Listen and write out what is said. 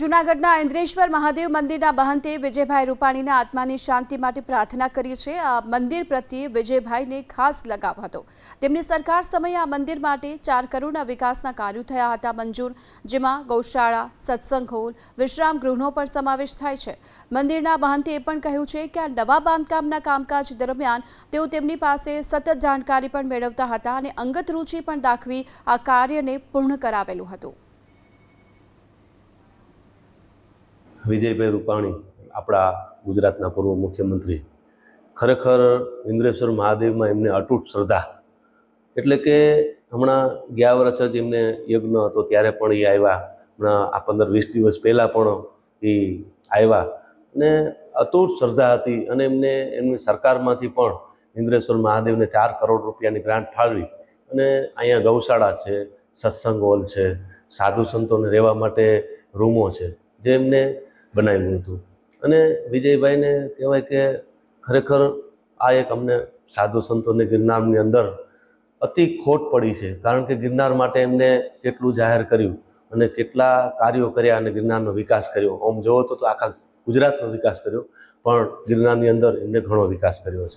જૂનાગઢના ઇન્દ્રેશ્વર મહાદેવ મંદિરના મહંતે વિજયભાઈ રૂપાણીના આત્માની શાંતિ માટે પ્રાર્થના કરી છે. આ મંદિર પ્રત્યે વિજયભાઈને ખાસ લગાવ હતો. તેમની સરકાર સમયે આ મંદિર માટે ચાર કરોડના વિકાસના કાર્યો થયા હતા મંજૂર, જેમાં ગૌશાળા સત્સંગ હોલ વિશ્રામ ગૃહનો પણ સમાવેશ થાય છે. મંદિરના મહંતે એ પણ કહ્યું છે કે આ નવા બાંધકામના કામકાજ દરમિયાન તેઓ તેમની પાસે સતત જાણકારી પણ મેળવતા હતા અને અંગત રૂચિ પણ દાખવી આ કાર્યને પૂર્ણ કરાવેલું હતું. વિજયભાઈ રૂપાણી, આપણા ગુજરાતના પૂર્વ મુખ્યમંત્રી. ખરેખર ઇન્દ્રેશ્વર મહાદેવમાં એમને અતૂટ શ્રદ્ધા. એટલે કે હમણાં ગયા વર્ષ જ એમને યજ્ઞ હતો, ત્યારે પણ એ આવ્યા. હમણાં આ પંદર વીસ દિવસ પહેલાં પણ એ આવ્યા. અને અતૂટ શ્રદ્ધા હતી અને એમને, એમની સરકારમાંથી પણ ઇન્દ્રેશ્વર મહાદેવને ચાર કરોડ રૂપિયાની ગ્રાન્ટ ફાળવી. અને અહીંયા ગૌશાળા છે, સત્સંગ હોલ છે, સાધુ સંતોને રહેવા માટે રૂમો છે, જે એમને બનાવ્યું હતું. અને વિજયભાઈને કહેવાય કે ખરેખર આ એક અમને સાધુ સંતોને ગિરનારની અંદર અતિ ખોટ પડી છે. કારણ કે ગિરનાર માટે એમને કેટલું જાહેર કર્યું અને કેટલા કાર્યો કર્યા અને ગિરનારનો વિકાસ કર્યો. આમ જોવો તો આખા ગુજરાતનો વિકાસ કર્યો, પણ ગિરનારની અંદર એમને ઘણો વિકાસ કર્યો છે.